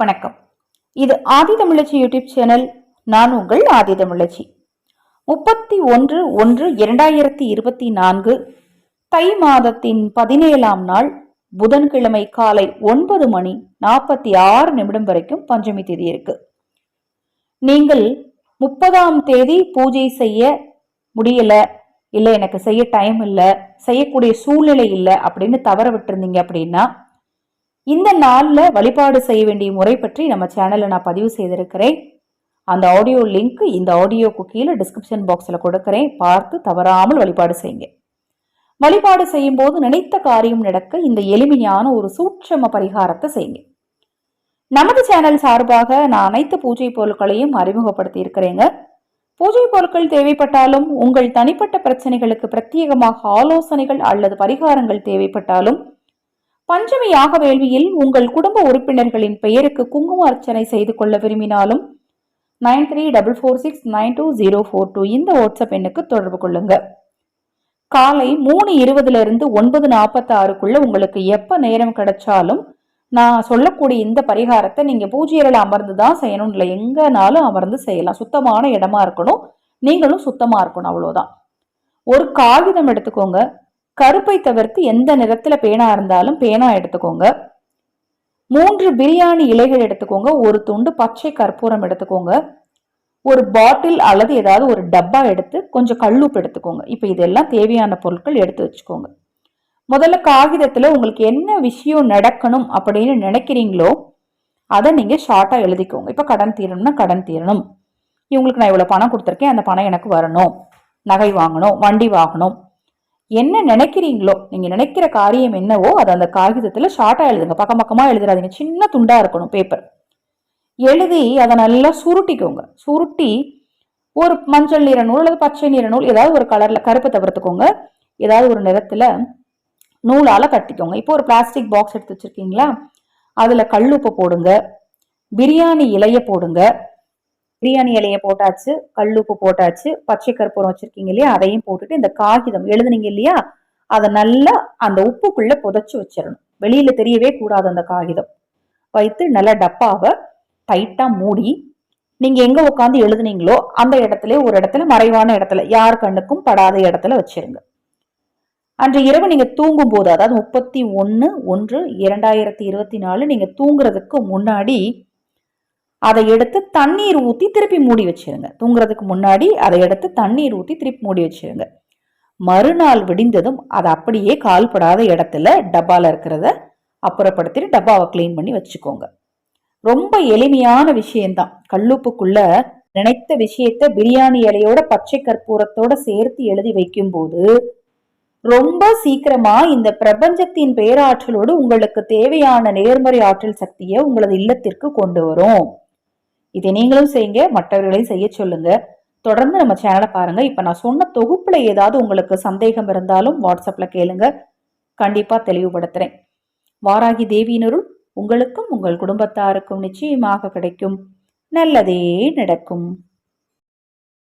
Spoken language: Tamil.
வணக்கம். இது ஆதி தமிழச்சி யூடியூப் சேனல் நான் உங்கள் ஆதி தமிழச்சி. முப்பத்தி ஒன்று ஒன்று இரண்டாயிரத்தி இருபத்தி நான்கு தை மாதத்தின் பதினேழாம் நாள் புதன்கிழமை காலை ஒன்பது மணி நாற்பத்தி ஆறு நிமிடம் வரைக்கும் பஞ்சமி தேதி இருக்கு. நீங்கள் முப்பதாம் தேதி பூஜை செய்ய முடியல இல்லை எனக்கு செய்ய டைம் இல்லை செய்யக்கூடிய சூழ்நிலை இல்லை அப்படின்னு தவற விட்டுருந்தீங்க அப்படின்னா இந்த நாளில் வழிபாடு செய்ய வேண்டிய முறை பற்றி நம்ம சேனலில் நான் பதிவு செய்திருக்கிறேன். அந்த ஆடியோ லிங்க் இந்த ஆடியோக்கு கீழே டிஸ்கிரிப்ஷன் பாக்ஸில் கொடுக்குறேன். பார்த்து தவறாமல் வழிபாடு செய்யுங்க. வழிபாடு செய்யும் போது நினைத்த காரியம் நடக்க இந்த எளிமையான ஒரு சூட்சம பரிகாரத்தை செய்யுங்க. நமது சேனல் சார்பாக நான் அனைத்து பூஜை பொருட்களையும் அறிமுகப்படுத்தி இருக்கிறேங்க. பூஜை பொருட்கள் தேவைப்பட்டாலும் உங்கள் தனிப்பட்ட பிரச்சனைகளுக்கு பிரத்யேகமாக ஆலோசனைகள் அல்லது பரிகாரங்கள் தேவைப்பட்டாலும் பஞ்சமி யாக வேள்வியில் உங்கள் குடும்ப உறுப்பினர்களின் பெயருக்கு குங்கும அர்ச்சனை செய்து கொள்ள விரும்பினாலும் nine three double four six nine two zero four two இந்த வாட்ஸ்அப் எண்ணுக்கு தொடர்பு கொள்ளுங்க. காலை மூணு இருபதுலேருந்து ஒன்பது நாற்பத்தி ஆறுக்குள்ள உங்களுக்கு எப்போ நேரம் கிடைச்சாலும் நான் சொல்லக்கூடிய இந்த பரிகாரத்தை நீங்கள் பூஜையில் அமர்ந்து தான் செய்யணும். இல்லை எங்கனாலும் அமர்ந்து செய்யலாம். சுத்தமான இடமா இருக்கணும். நீங்களும் சுத்தமாக இருக்கணும். அவ்வளோதான் ஒரு காகிதம் எடுத்துக்கோங்க. கருப்பை தவிர்த்து எந்த நிறத்துல பேனா இருந்தாலும் பேனா எடுத்துக்கோங்க. மூன்று பிரியாணி இலைகள் எடுத்துக்கோங்க. ஒரு துண்டு பச்சை கற்பூரம் எடுத்துக்கோங்க. ஒரு பாட்டில் அல்லது ஏதாவது ஒரு டப்பா எடுத்து கொஞ்சம் கல்லுப்பு எடுத்துக்கோங்க. இப்போ இதெல்லாம் தேவையான பொருட்கள் எடுத்து வச்சுக்கோங்க. முதல்ல காகிதத்தில் உங்களுக்கு என்ன விஷயம் நடக்கணும் அப்படின்னு நினைக்கிறீங்களோ அதை நீங்கள் ஷார்ட்டாக எழுதிக்கோங்க. இப்போ கடன் தீரணும்னா கடன் தீரணும். இவங்களுக்கு நான் இவ்வளோ பணம் கொடுத்துருக்கேன். அந்த பணம் எனக்கு வரணும். நகை வாங்கணும். வண்டி வாங்கணும். என்ன நினைக்கிறீங்களோ நீங்கள் நினைக்கிற காரியம் என்னவோ அதை அந்த காகிதத்தில் ஷார்ட்டாக எழுதுங்க. பக்கம் பக்கமாக எழுதுறாதீங்க. சின்ன துண்டாக இருக்கணும் பேப்பர் எழுதி அதை நல்லா சுருட்டிக்கோங்க. சுருட்டி ஒரு மஞ்சள் நிற நூல் அல்லது பச்சை நிற நூல் ஏதாவது ஒரு கலரில் கருப்பை தவிர்த்துக்கோங்க. ஏதாவது ஒரு நிறத்தில் நூலால் கட்டிக்கோங்க இப்போ ஒரு பிளாஸ்டிக் பாக்ஸ் எடுத்து வச்சுருக்கீங்களா? அதில் கல்லுப்பு போடுங்க. பிரியாணி இலையை போடுங்க. பிரியாணி இலையை போட்டாச்சு கல்லுப்பு போட்டாச்சு பச்சை கற்பூரம் வச்சுருக்கீங்க இல்லையா அதையும் போட்டுட்டு இந்த காகிதம் எழுதுனீங்க இல்லையா அதை நல்லா அந்த உப்புக்குள்ளே புதைச்சி வச்சிடணும். வெளியில் தெரியவே கூடாது அந்த காகிதம். வைத்து நல்லா டப்பாவை டைட்டாக மூடி நீங்கள் எங்கே உட்காந்து எழுதுனீங்களோ அந்த இடத்துல ஒரு இடத்துல மறைவான இடத்துல யார் கண்ணுக்கும் படாத இடத்துல வச்சிருங்க. அன்று இரவு நீங்க தூங்கும் போது அதாவது முப்பத்தி ஒன்று ஒன்று இரண்டாயிரத்தி இருபத்தி நாலு நீங்க தூங்குறதுக்கு முன்னாடி அதை எடுத்து தண்ணீர் ஊற்றி திருப்பி மூடி வச்சிருங்க. தூங்குறதுக்கு முன்னாடி அதை எடுத்து தண்ணீர் ஊற்றி திருப்பி மூடி வச்சிருங்க. மறுநாள் விடிந்ததும் அதை அப்படியே கால்படாத இடத்துல டப்பாவில் இருக்கிறத அப்புறப்படுத்திட்டு டப்பாவை க்ளீன் பண்ணி வச்சுக்கோங்க. ரொம்ப எளிமையான விஷயம்தான். கல்லுப்புக்குள்ள நினைத்த விஷயத்த பிரியாணி இலையோட பச்சை கற்பூரத்தோட சேர்த்து எழுதி வைக்கும்போது ரொம்ப சீக்கிரமா இந்த பிரபஞ்சத்தின் பேராற்றலோடு உங்களுக்கு தேவையான நேர்மறை ஆற்றல் சக்தியை உங்களது இல்லத்திற்கு கொண்டு வரும். இதை நீங்களும் செய்யுங்க மற்றவர்களையும் செய்ய சொல்லுங்க. தொடர்ந்து நம்ம சேனலை பாருங்க. இப்ப நான் சொன்ன தொகுப்புல ஏதாவது உங்களுக்கு சந்தேகம் இருந்தாலும் வாட்ஸ்அப்ல கேளுங்க. கண்டிப்பா தெளிவுபடுத்துறேன். வாராகி தேவியினருள் உங்களுக்கும் உங்கள் குடும்பத்தாருக்கும் நிச்சயமாக கிடைக்கும். நல்லதே நடக்கும்.